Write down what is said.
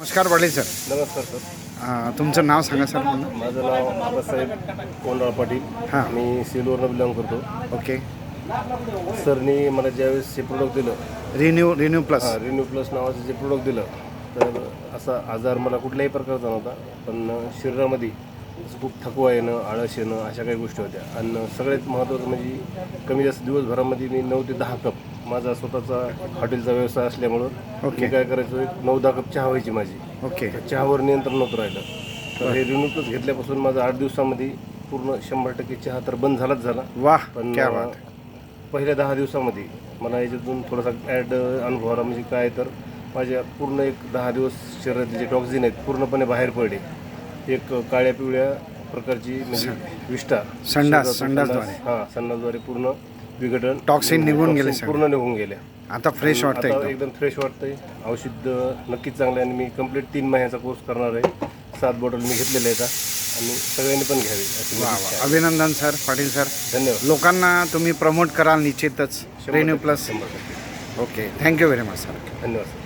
नमस्कार पाटील सर. नमस्कार सर. अं, तुमचं नाव सांगा सर माझं नाव बाबासाहेब कोंडाळ पाटील. हां. मी सेलूवरनं बिलॉंग करतो. ओके. सरनी मला ज्यावेळेस हे प्रोडक्ट दिलं रिन्यू रिन्यू प्लस हां रिन्यू प्लस नावाचं जे प्रोडक्ट दिलं तर असा आजार मला कुठल्याही प्रकारचा नव्हता पण शरीरामध्ये असं खूप थकवा येणं आळस येणं अशा काही गोष्टी होत्या. आणि सगळ्यात महत्त्वाचं म्हणजे कमी जास्त दिवसभरामध्ये मी नऊ ते दहा कप माझा स्वतःचा हॉटेलचा व्यवसाय असल्यामुळं ओके. मी काय करायचो एक नऊ दहा कप चहा व्हायची माझी. ओके. तर चहावर नियंत्रण नव्हतं राहिलं. तर हे रिन्यू प्लस घेतल्यापासून माझा आठ दिवसामध्ये पूर्ण शंभर टक्के चहा तर बंद झालाच झाला. वाह पण क्या पहिल्या दहा दिवसामध्ये मला याच्यातून थोडासा ॲड अनुभव आला. म्हणजे काय तर माझ्या पूर्ण एक दहा दिवस शरीरातले जे टॉक्झिन आहेत पूर्णपणे बाहेर पडले. एक काळ्या पिवळ्या प्रकारची म्हणजे विष्ठा. संडास, शरीरातून संडासद्वारे. हां संडासद्वारे पूर्ण विघटन Toxin निघून गेले पूर्ण निघून गेल्या आता फ्रेश वाटतं आता एकदम. एकदम फ्रेश वाटतंय. औषध नक्कीच चांगलं आहे आणि मी कंप्लीट तीन महिन्याचा कोर्स करणार आहे. सात बॉटल मी घेतलेल्या आहेत. आणि सगळ्यांनी पण घ्यावी अशी वा माझी वा इच्छा आहे. अभिनंदन सर पाटील सर. धन्यवाद. लोकांना तुम्ही प्रमोट कराल निश्चितच. शंभर रिन्यू टक्के, प्लस शंभर टक्के. Okay thank you very much sir धन्यवाद सर